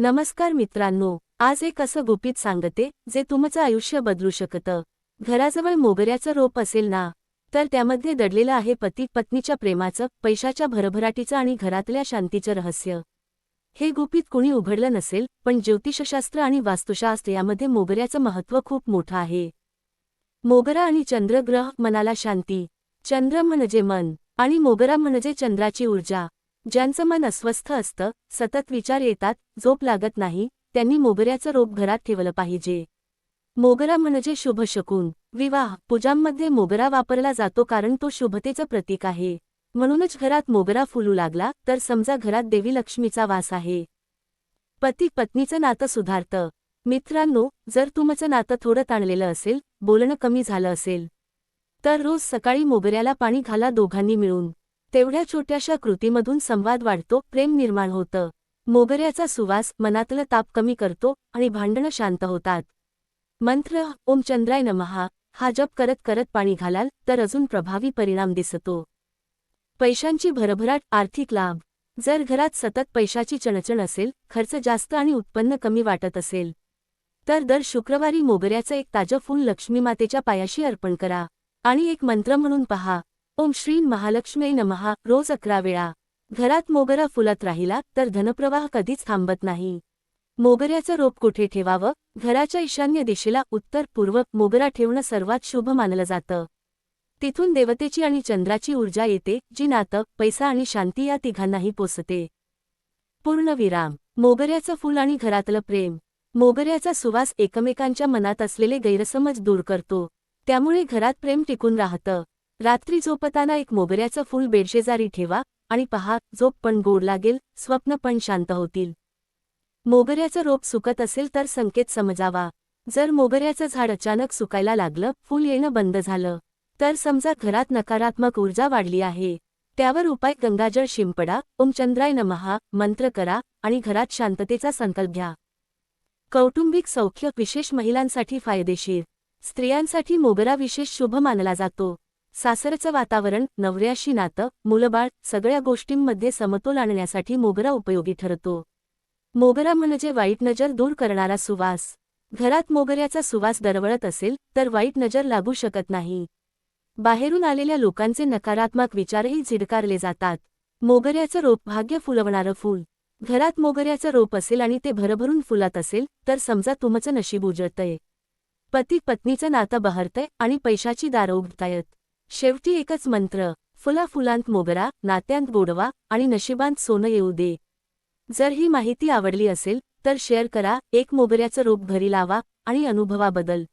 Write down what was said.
नमस्कार मित्रांनो आज एक असं गुपित सांगते जे तुमचं आयुष्य बदलू शकतं. घराजवळ मोगऱ्याचं रोप असेल ना तर त्यामध्ये दडलेलं आहे पती पत्नीच्या प्रेमाचं पैशाच्या भरभराटीचं आणि घरातल्या शांतीचं रहस्य. हे गुपित कुणी उघडलं नसेल पण ज्योतिषशास्त्र आणि वास्तुशास्त्र यामध्ये मोगऱ्याचं महत्त्व खूप मोठं आहे. मोगरा आणि चंद्रग्रह मनाला शांती चंद्र म्हणजे मन आणि मोगरा म्हणजे चंद्राची ऊर्जा. ज्यांचं मन अस्वस्थ असतं सतत विचार येतात झोप लागत नाही त्यांनी मोगऱ्याचं रोप घरात ठेवलं पाहिजे. मोगरा म्हणजे शुभ शकून. विवाह पूजांमध्ये मोगरा वापरला जातो कारण तो शुभतेचं प्रतीक आहे. म्हणूनच घरात मोगरा फुलू लागला तर समजा घरात देवी लक्ष्मीचा वास आहे. पती पत्नीचं नातं सुधारतं. मित्रांनो जर तुमचं नातं थोडं ताणलेलं असेल बोलणं कमी झालं असेल तर रोज सकाळी मोगऱ्याला पाणी घाला दोघांनी मिळून. तेवढ्या छोट्याशा कृतीमधून संवाद वाढतो प्रेम निर्माण होतं. मोगऱ्याचा सुवास मनातलं ताप कमी करतो आणि भांडणं शांत होतात. मंत्र ओम चंद्राय नमहा हा जप करत करत पाणी घालाल तर अजून प्रभावी परिणाम दिसतो. पैशांची भरभराट आर्थिक लाभ. जर घरात सतत पैशाची चणचण असेल खर्च जास्त आणि उत्पन्न कमी वाटत असेल. तर दर शुक्रवारी मोगऱ्याचं एक ताजं फूल लक्ष्मीमातेच्या पायाशी अर्पण करा. आणि एक मंत्र म्हणून पहा ओम श्री महालक्ष्मी नमहा रोज अकरा वेळा. घरात मोगरा फुलत राहिला तर धनप्रवाह कधीच थांबत नाही. मोगऱ्याचं रोप कुठे ठेवावं? घराच्या ईशान्य दिशेला उत्तर पूर्व मोगरा ठेवणं सर्वात शुभ मानलं जातं. तिथून देवतेची आणि चंद्राची ऊर्जा येते जी नातं पैसा आणि शांती या तिघांनाही पोसते. पूर्णविराम मोगऱ्याचं फूल आणि घरातलं प्रेम. मोगऱ्याचा सुवास एकमेकांच्या मनात असलेले गैरसमज दूर करतो. त्यामुळे घरात प्रेम टिकून राहतं. रात्री झोपताना एक मोगऱ्याचं फूल बेडशेजारी ठेवा आणि पहा झोप पण गोड लागेल स्वप्न पण शांत होतील. मोगऱ्याचं रोप सुकत असेल तर संकेत समजावा. जर मोगऱ्याचं झाड अचानक सुकायला लागलं फूल येणं बंद झालं. तर समजा घरात नकारात्मक ऊर्जा वाढली आहे. त्यावर उपाय गंगाजळ शिंपडा ओमचंद्राय नमहा मंत्र करा आणि घरात शांततेचा संकल्प घ्या. कौटुंबिक सौख्य विशेष महिलांसाठी फायदेशीर. स्त्रियांसाठी मोगरा विशेष शुभ मानला जातो. सासरचं वातावरण नवऱ्याशी नातं मुलबाळ सगळ्या गोष्टींमध्ये समतोल आणण्यासाठी मोगरा उपयोगी ठरतो. मोगरा म्हणजे वाईट नजर दूर करणारा सुवास. घरात मोगऱ्याचा सुवास दरवळत असेल तर वाईट नजर लागू शकत नाही. बाहेरून आलेल्या लोकांचे नकारात्मक विचारही झिडकारले जातात. मोगऱ्याचं रोप भाग्य फुलवणारं फूल. घरात मोगऱ्याचं रोप असेल आणि ते भरभरून फुलत असेल तर समजा तुमचं नशीब उजळतंय. पती पत्नीचं नातं बहरतंय आणि पैशाची दारं उघडतायत. शेवटी एकच मंत्र फुला फुलांत मोगरा नात्यांत गोडवा आणि नशिबांत सोनं येऊ दे. जर ही माहिती आवडली असेल तर शेअर करा एक मोगऱ्याचं रोप घरी लावा आणि अनुभवाबद्दल.